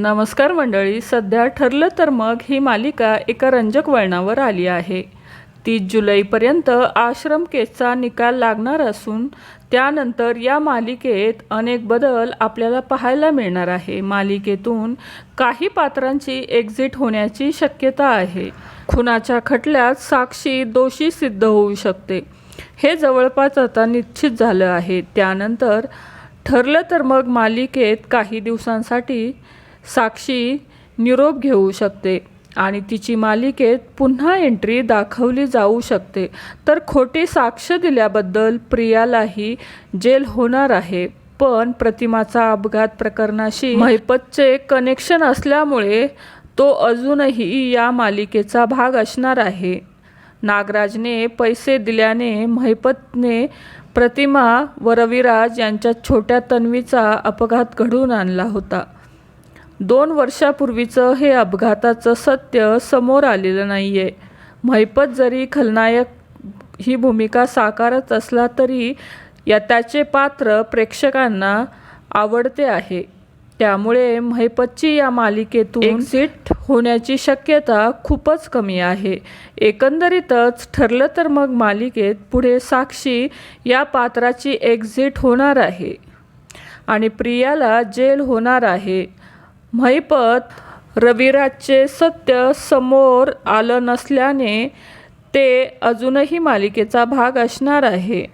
नमस्कार मंडळी सध्या ठरलं तर मग ही मालिका एका रंजक वळणावर आली आहे. तीस जुलैपर्यंत आश्रम केसचा निकाल लागणार असून त्यानंतर या मालिकेत अनेक बदल आपल्याला पाहायला मिळणार आहे. मालिकेतून काही पात्रांची एक्झिट होण्याची शक्यता आहे. खुनाच्या खटल्यात साक्षी दोषी सिद्ध होऊ शकते. हे जवळपास आता निश्चित झालं आहे. त्यानंतर ठरलं तर मग मालिकेत काही दिवसांसाठी साक्षी निरोप घेऊ शकते आणि तिची मालिकेत पुन्हा एंट्री दाखवली जाऊ शकते. तर खोटी साक्ष दिल्याबद्दल प्रियालाही जेल होणार आहे. पण प्रतिमाचा अपघात प्रकरणाशी महिपतचे कनेक्शन असल्यामुळे तो अजूनही या मालिकेचा भाग असणार आहे. नागराजने पैसे दिल्याने महिपतने प्रतिमा व रविराज यांच्या छोट्या तन्वीचा अपघात घडवून आणला होता. दोन वर्षापूर्वीचं हे अपघाताचं सत्य समोर आलेलं नाही आहे महिपत जरी खलनायक ही भूमिका साकारत असला तरी या त्याचे पात्र प्रेक्षकांना आवडते आहे. त्यामुळे महिपतची या मालिकेतून एक्झिट होण्याची शक्यता खूपच कमी आहे. एकंदरीतच ठरलं तर मग मालिकेत पुढे साक्षी या पात्राची एक्झिट होणार आहे. आणि प्रियाला जेल होणार आहे. महिपत रविराजचे सत्य समोर आलं नसल्याने ते अजूनही मालिकेचा भाग असणार आहे.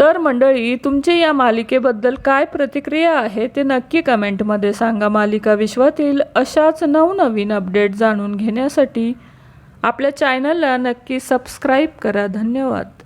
तर मंडळी तुमची या मालिकेबद्दल काय प्रतिक्रिया आहे ते नक्की कमेंटमध्ये सांगा. मालिका विश्वातील अशाच नवनवीन अपडेट जाणून घेण्यासाठी आपल्या चॅनलला नक्की सबस्क्राईब करा. धन्यवाद.